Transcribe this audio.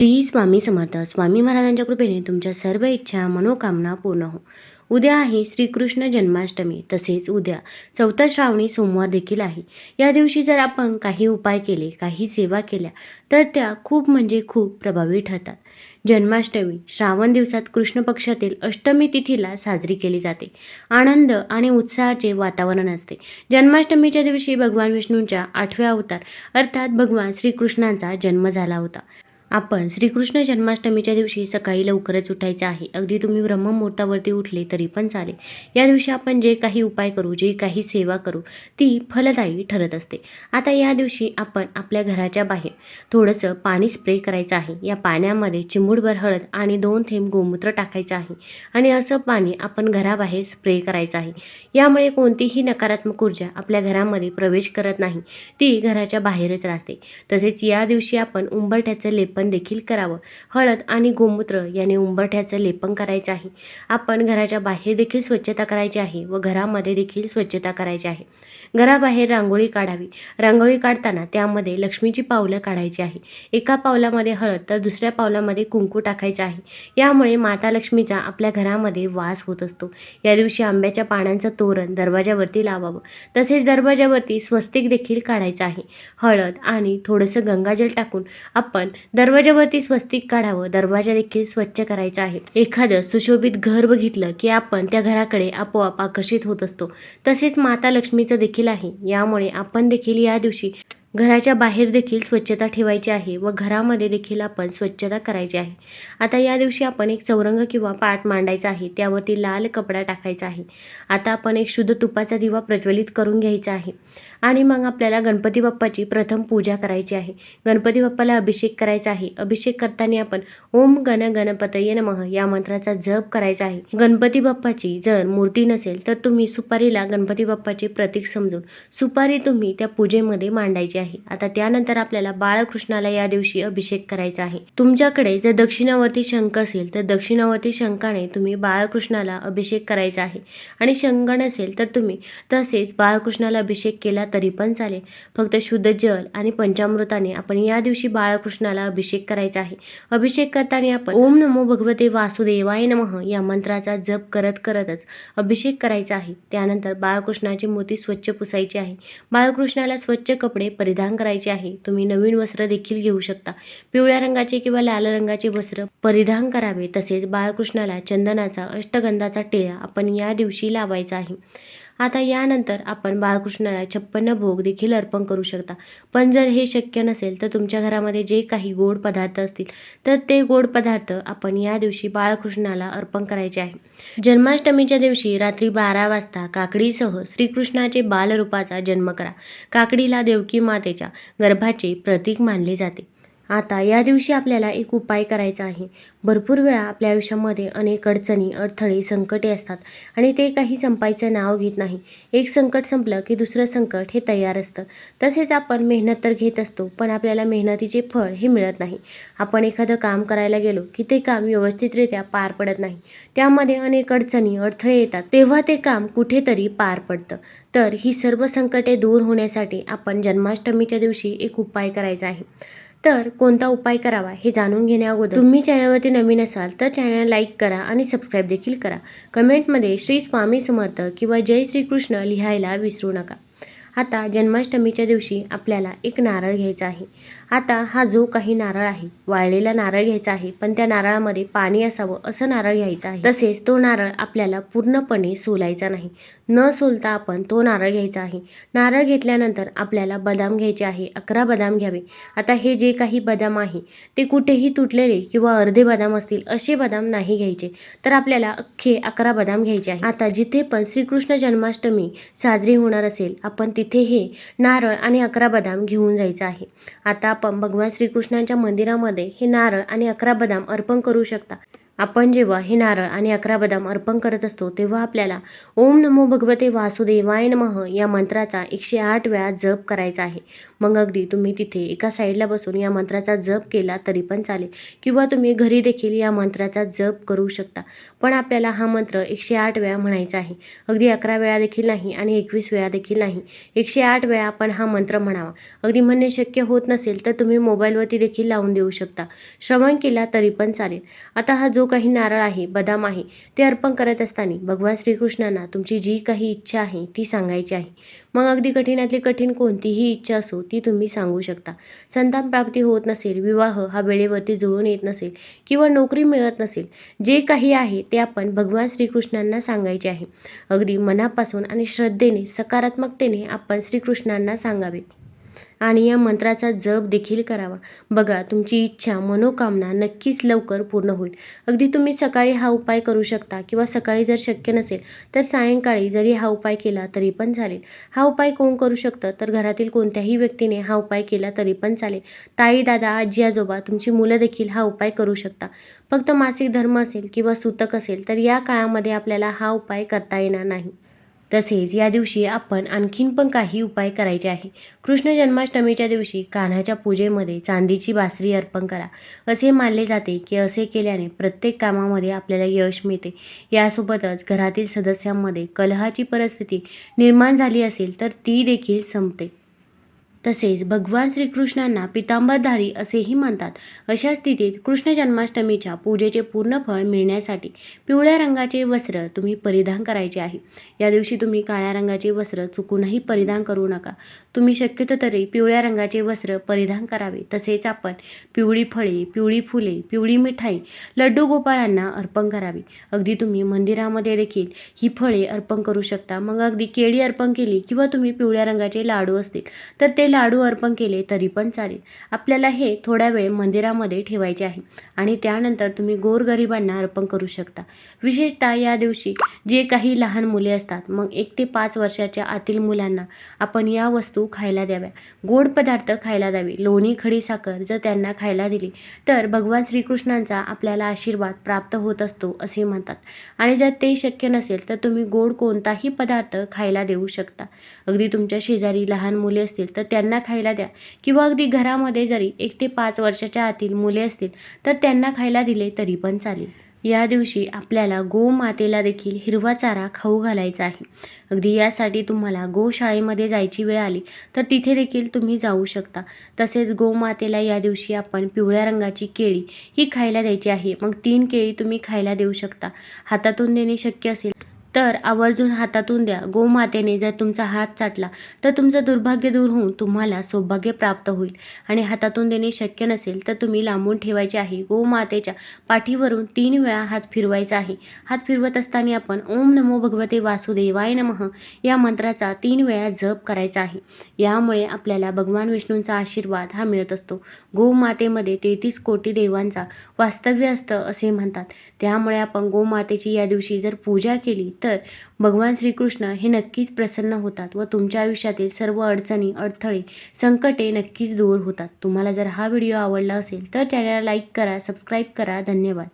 श्री स्वामी समर्थ स्वामी महाराजांच्या कृपेने तुमच्या सर्व इच्छा मनोकामना पूर्ण हो. उद्या आहे श्रीकृष्ण जन्माष्टमी तसेच उद्या चौथा श्रावणी सोमवार देखील आहे. या दिवशी जर आपण काही उपाय केले काही सेवा केल्या तर त्या खूप म्हणजे खूप प्रभावी ठरतात. जन्माष्टमी श्रावण दिवसात कृष्ण पक्षातील अष्टमी तिथीला साजरी केली जाते. आनंद आणि उत्साहाचे वातावरण असते. जन्माष्टमीच्या दिवशी भगवान विष्णूंच्या आठव्या अवतार अर्थात भगवान श्रीकृष्णांचा जन्म झाला होता. आपण श्रीकृष्ण जन्माष्टमीच्या दिवशी सकाळी लवकरच उठायचे आहे. अगदी तुम्ही ब्रह्ममुहूर्तावरती उठले तरी पण चालेल. या दिवशी आपण जे काही उपाय करू जे काही सेवा करू ती फलदायी ठरत असते. आता या दिवशी आपण आपल्या घराच्या बाहेर थोडंसं पाणी स्प्रे करायचं आहे. या पाण्यामध्ये चिमूटभर हळद आणि दोन थेंब गोमूत्र टाकायचं आहे आणि असं पाणी आपण घराबाहेर स्प्रे करायचं आहे. यामुळे कोणतीही नकारात्मक ऊर्जा आपल्या घरामध्ये प्रवेश करत नाही. ती घराच्या बाहेरच राहते. तसेच या दिवशी आपण उंबरठ्याचं लेपन देखील करावं. हळद आणि गोमूत्र याने उंबरठ्याचं लेपन करायचं आहे. आपण घराच्या बाहेर देखील स्वच्छता करायची आहे व घरामध्ये देखील स्वच्छता करायची आहे. घराबाहेर रांगोळी काढावी. रांगोळी काढताना त्यामध्ये लक्ष्मीची पावलं काढायची आहे. एका पावलामध्ये हळद तर दुसऱ्या पावलामध्ये कुंकू टाकायचं आहे. यामुळे माता लक्ष्मीचा आपल्या घरामध्ये वास होत असतो. या दिवशी आंब्याच्या पानांचं तोरण दरवाजावरती लावावं. तसेच दरवाजावरती स्वस्तिक देखील काढायचं आहे. हळद आणि थोडंसं गंगाजल टाकून आपण दर दरवाजावरती स्वस्तिक काढावं दरवाजा देखील स्वच्छ करायचा आहे. एखादं सुशोभित घर बघितलं की आपण त्या घराकडे आपोआप आकर्षित होत असतो. तसेच माता लक्ष्मीचं देखील आहे. यामुळे आपण देखील या दिवशी घराच्या बाहेर देखील स्वच्छता ठेवायची आहे व घरामध्ये देखील आपण स्वच्छता करायची आहे. आता या दिवशी आपण एक चौरंग किंवा पाट मांडायचा आहे. त्यावरती लाल कपडा टाकायचा आहे. आता आपण एक शुद्ध तुपाचा दिवा प्रज्वलित करून घ्यायचा आहे. आणि मग आपल्याला गणपती बाप्पाची प्रथम पूजा करायची आहे. गणपती बाप्पाला अभिषेक करायचा आहे. अभिषेक करताना आपण ओम गण गणपतये नमः या मंत्राचा जप करायचा आहे. गणपती बाप्पाची जर मूर्ती नसेल तर तुम्ही सुपारीला गणपती बाप्पाचे प्रतीक समजून सुपारी तुम्ही त्या पूजेमध्ये मांडायची आहे. आता त्यानंतर आपल्याला बाळकृष्णाला या दिवशी अभिषेक करायचा आहे. तुमच्याकडे जर दक्षिणावर्ती शंख असेल तर दक्षिणावर्ती शंखाने तुम्ही बाळकृष्णाला अभिषेक करायचा आहे. आणि शंख नसेल तर तुम्ही तसेच बाळकृष्णाला अभिषेक केला तरी पण चालेल. फक्त शुद्ध जल आणि पंचामृताने आपण या दिवशी बाळकृष्णाला अभिषेक करायचा आहे. अभिषेक करताना आपण ओम नमो भगवते वासुदेवाय नमः या मंत्राचा जप करत करतच अभिषेक करायचा आहे. त्यानंतर बाळकृष्णाची मूर्ती स्वच्छ पुसायची आहे. बाळकृष्णाला स्वच्छ कपडे परिधान करायचे आहे. तुम्ही नवीन वस्त्र देखील घेऊ शकता. पिवळ्या रंगाचे किंवा लाल रंगाचे वस्त्र परिधान करावे. तसेच बाळकृष्णाला चंदनाचा अष्टगंधाचा टिळा आपण या दिवशी लावायचा आहे. आता यानंतर आपण बाळकृष्णाला छप्पन्न भोग देखील अर्पण करू शकता. पण जर हे शक्य नसेल तर तुमच्या घरामध्ये जे काही गोड पदार्थ असतील तर ते गोड पदार्थ आपण या दिवशी बाळकृष्णाला अर्पण करायचे आहे. जन्माष्टमीच्या दिवशी रात्री बारा वाजता काकडीसह श्रीकृष्णाचे बालरूपाचा जन्म करा. काकडीला देवकी मातेच्या गर्भाचे प्रतीक मानले जाते. आता या दिवशी आपल्याला एक उपाय करायचा आहे. भरपूर वेळा आपल्या आयुष्यामध्ये अनेक अडचणी अडथळे संकटे असतात आणि ते काही संपायचं नाव घेत नाही. एक संकट संपलं की दुसरं संकट हे तयार असतं. तसेच आपण मेहनत तर घेत असतो पण आपल्याला मेहनतीचे फळ हे मिळत नाही. आपण एखादं काम करायला गेलो की ते काम व्यवस्थितरित्या पार पडत नाही. त्यामध्ये अनेक अडचणी अडथळे येतात. तेव्हा ते काम कुठेतरी पार पडतं. तर ही सर्व संकटे दूर होण्यासाठी आपण जन्माष्टमीच्या दिवशी एक उपाय करायचा आहे. तर कोणता उपाय करावा हे जाणून घेण्याअगोदर तुम्ही चॅनलवरती नवीन असाल तर चॅनल लाईक करा आणि सबस्क्राईब देखील करा. कमेंटमध्ये श्री स्वामी समर्थ किंवा जय श्रीकृष्ण लिहायला विसरू नका. आता जन्माष्टमीच्या दिवशी आपल्याला एक नारळ घ्यायचा आहे. आता हा जो काही नारळ आहे वाळलेला नारळ घ्यायचा आहे पण त्या नारळामध्ये पाणी असावं असं नारळ घ्यायचं आहे. तसेच तो नारळ आपल्याला पूर्णपणे सोलायचा नाही. न सोलता आपण तो नारळ घ्यायचा आहे. नारळ घेतल्यानंतर आपल्याला बदाम घ्यायचे आहे अकरा बदाम घ्यावे. आता हे जे काही बदाम आहे ते कुठेही तुटलेले किंवा अर्धे बदाम असतील असे बदाम नाही घ्यायचे. तर आपल्याला अख्खे अकरा बदाम घ्यायचे आहे. आता जिथे पण श्रीकृष्ण जन्माष्टमी साजरी होणार असेल आपण तिथे इथे हे नारळ आणि अकरा बदाम घेऊन जायचं आहे. आता आपण भगवान श्रीकृष्णांच्या मंदिरामध्ये हे नारळ आणि अकरा बदाम अर्पण करू शकता. आपण जेव्हा हे नारळ आणि अकरा बदाम अर्पण करत असतो तेव्हा आपल्याला ओम नमो भगवते वासुदेवाय नमः या मंत्राचा एकशे आठ वेळा जप करायचा आहे. मग अगदी तुम्ही तिथे एका साईडला बसून या मंत्राचा जप केला तरी पण चालेल किंवा तुम्ही घरी देखील या मंत्राचा जप करू शकता. पण आपल्याला हा मंत्र एकशे आठ वेळा म्हणायचा आहे. अगदी अकरा वेळा देखील नाही आणि एकवीस वेळा देखील नाही. एकशे आठ वेळा आपण हा मंत्र म्हणावा. अगदी म्हणणे शक्य होत नसेल तर तुम्ही मोबाईलवरती देखील लावून देऊ शकता. श्रवण केला तरी पण चालेल. आता हा जो काही नारळ आहे बदाम आहे ते अर्पण करत असताना भगवान श्रीकृष्णांना तुमची जी काही इच्छा आहे ती सांगायची आहे. मग अगदी कठीणातली कठीण कोणतीही इच्छा असो ती तुम्ही सांगू शकता. संतान प्राप्ती होत नसेल विवाह हा वेळेवरती जुळून येत नसेल किंवा नोकरी मिळत नसेल जे काही आहे ते आपण भगवान श्रीकृष्णांना सांगायचे आहे. अगदी मनापासून आणि श्रद्धेने सकारात्मकतेने आपण श्रीकृष्णांना सांगावे. आणि या मंत्राचा जप देखील करावा. बघा तुमची इच्छा मनोकामना नक्कीच लवकर पूर्ण होईल. अगदी तुम्ही सकाळी हा उपाय करू शकता किंवा सकाळी जर शक्य नसेल तर सायंकाळी जरी हा उपाय केला तरी पण चालेल. हा उपाय कोण करू शकतं? तर घरातील कोणत्याही व्यक्तीने हा उपाय केला तरी पण चालेल. ताई दादा आजी आजोबा तुमची मुलं देखील हा उपाय करू शकता. फक्त मासिक धर्म असेल किंवा सूतक असेल तर या काळामध्ये आपल्याला हा उपाय करता येणार नाही. तसेच या दिवशी आपण आणखीन पण काही उपाय करायचे आहे. कृष्ण जन्माष्टमीच्या दिवशी कान्हाच्या पूजेमध्ये चांदीची बासरी अर्पण करा. असे मानले जाते की असे केल्याने प्रत्येक कामामध्ये आपल्याला यश मिळते. यासोबतच घरातील सदस्यांमध्ये कलहाची परिस्थिती निर्माण झाली असेल तर ती देखील संपते. तसेच भगवान श्रीकृष्णांना पितांबरधारी असेही म्हणतात. अशा स्थितीत कृष्ण जन्माष्टमीच्या पूजेचे पूर्ण फळ मिळण्यासाठी पिवळ्या रंगाचे वस्त्र तुम्ही परिधान करायचे आहे. या दिवशी तुम्ही काळ्या रंगाचे वस्त्र चुकूनही परिधान करू नका. तुम्ही शक्यतो तरी पिवळ्या रंगाचे वस्त्र परिधान करावे. तसेच आपण पिवळी फळे पिवळी फुले पिवळी मिठाई लड्डू गोपाळांना अर्पण करावी. अगदी तुम्ही मंदिरामध्ये देखील ही फळे अर्पण करू शकता. मग अगदी केळी अर्पण केली किंवा तुम्ही पिवळ्या रंगाचे लाडू असतील तर ते लाडू अर्पण केले तरी पण चालेल. आपल्याला हे थोड्या वेळ मंदिरामध्ये ठेवायचे आहे आणि त्यानंतर तुम्ही गोरगरिबांना अर्पण करू शकता. विशेषतः या दिवशी जे काही लहान मुले असतात मग एक ते पाच वर्षाच्या आतील मुलांना आपण या वस्तू खायला द्याव्या. गोड पदार्थ खायला द्यावे. लोणी खडी साखर जर त्यांना खायला दिली तर भगवान श्रीकृष्णांचा आपल्याला आशीर्वाद प्राप्त होत असतो असे म्हणतात. आणि जर ते शक्य नसेल तर तुम्ही गोड कोणताही पदार्थ खायला देऊ शकता. अगदी तुमच्या शेजारी लहान मुले असतील तर त्यांना खायला द्या. किंवा अगदी घरामध्ये जरी एक ते पाच वर्षाच्या आतील मुले असतील तर त्यांना खायला दिले तरी पण चालेल. या दिवशी आपल्याला गोमातेला देखील हिरवा चारा खाऊ घालायचा आहे. अगदी यासाठी तुम्हाला गोशाळेमध्ये जायची वेळ आली तर तिथे देखील तुम्ही जाऊ शकता. तसेच गोमातेला या दिवशी आपण पिवळ्या रंगाची केळी ही खायला द्यायची आहे. मग तीन केळी तुम्ही खायला देऊ शकता. हातातून देणे शक्य असेल तर आवर्जून हातातून द्या. गोमातेने जर तुमचा हात चाटला तर तुमचं दुर्भाग्य दूर होऊन तुम्हाला सौभाग्य प्राप्त होईल. आणि हातातून देणे शक्य नसेल तर तुम्ही लांबून ठेवायचे आहे. गोमातेच्या पाठीवरून तीन वेळा हात फिरवायचा आहे. हात फिरवत असताना आपण ओम नमो भगवते वासुदेवाय नमः या मंत्राचा तीन वेळा जप करायचा आहे. यामुळे आपल्याला भगवान विष्णूंचा आशीर्वाद हा मिळत असतो. गोमातेमध्ये तेहतीस कोटी देवांचा वास्तव्य असतं असे म्हणतात. त्यामुळे आपण गोमातेची या दिवशी जर पूजा केली तर भगवान श्रीकृष्ण हे नक्कीच प्रसन्न होतात व तुमच्या आयुष्यातील सर्व अडचणी अडथळे संकटे नक्कीच दूर होतात. तुम्हाला जर हा व्हिडिओ आवडला असेल तर चॅनलला लाईक करा सबस्क्राईब करा. धन्यवाद.